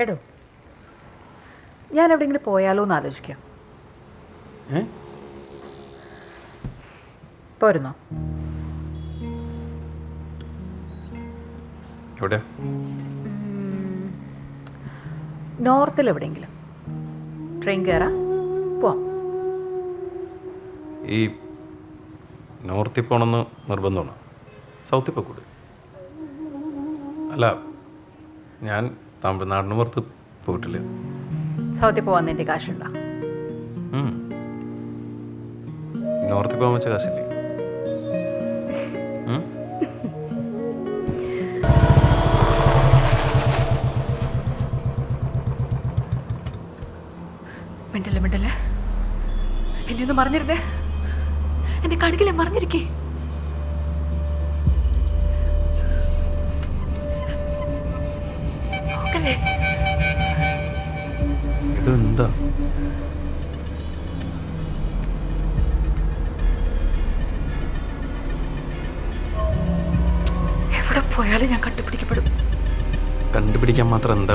എടോ ഞാൻ എവിടെയെങ്കിലും പോയാലോ എന്ന് ആലോചിക്കാം. പോരുന്നോ? എവിടെ നോർത്തിൽ എവിടെയെങ്കിലും ട്രെയിൻ കയറാം പോവാം. ഈ നോർത്തിൽ പോകണമെന്ന് നിർബന്ധമാണ്? സൗത്തിൽ പോയിക്കൂടെ? അല്ല ഞാൻ തമിഴ്നാടിന് പുറത്ത് പോയിട്ടില്ല. സൗത്തിൽ പോവാൻ നിന്റെ കാശുണ്ടോ. നോർത്തിൽ പോകാൻ വെച്ച കാശില്ലേ? മിണ്ടല്ലേ മിണ്ടല്ലേ? എന്നെ ഒന്ന് മറിഞ്ഞിരുന്നേ എന്റെ കടുകിലെ മറിഞ്ഞിരിക്കേ നോക്കല്ലേ എന്താ എവിടെ പോയാലും ഞാൻ കണ്ടുപിടിക്കപ്പെടും. കണ്ടുപിടിക്കാൻ മാത്രം എന്താ